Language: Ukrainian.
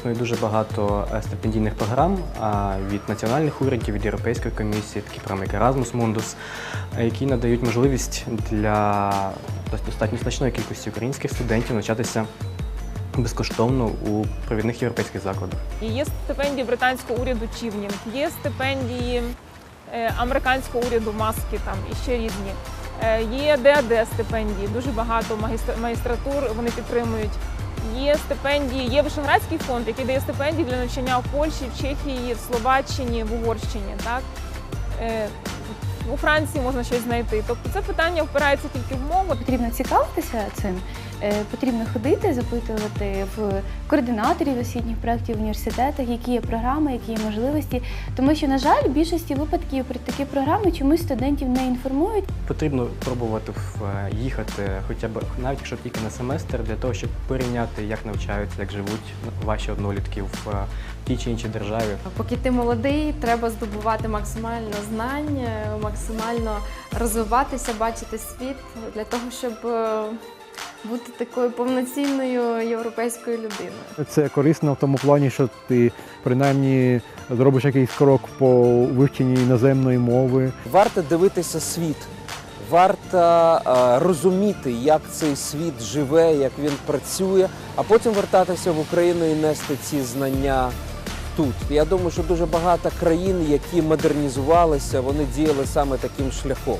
існує дуже багато е, стипендійних програм від національних урядів, від Європейської комісії, такі програми, як Erasmus Mundus, е, які надають можливість для достатньо значної кількості українських студентів навчатися безкоштовно у провідних європейських закладах. Є стипендії британського уряду Чівнінг, є стипендії е, американського уряду Маски там і ще різні. Є ДАД стипендії, дуже багато магістратур вони підтримують. Є стипендії, є Вишеградський фонд, який дає стипендії для навчання в Польщі, в Чехії, в Словаччині, в Угорщині. Так? Е, У Франції можна щось знайти. Тобто це питання впирається тільки в мову. Потрібно цікавитися цим, потрібно ходити, запитувати в координаторів освітніх проєктів в університетах, які є програми, які є можливості. Тому що, на жаль, в більшості випадків про такі програми чомусь студентів не інформують. Потрібно пробувати е, їхати, хоча б навіть якщо тільки на семестр, для того, щоб порівняти, як навчаються, як живуть ваші однолітки в е, тій чи іншій державі. Поки ти молодий, треба здобувати максимально знань, е, максимально розвиватися, бачити світ для того, щоб е, бути такою повноцінною європейською людиною. Це корисно в тому плані, що ти принаймні зробиш якийсь крок по вивченні іноземної мови. Варто дивитися світ, варто е, розуміти, як цей світ живе, як він працює, а потім вертатися в Україну і нести ці знання тут. Я думаю, що дуже багато країн, які модернізувалися, вони діяли саме таким шляхом.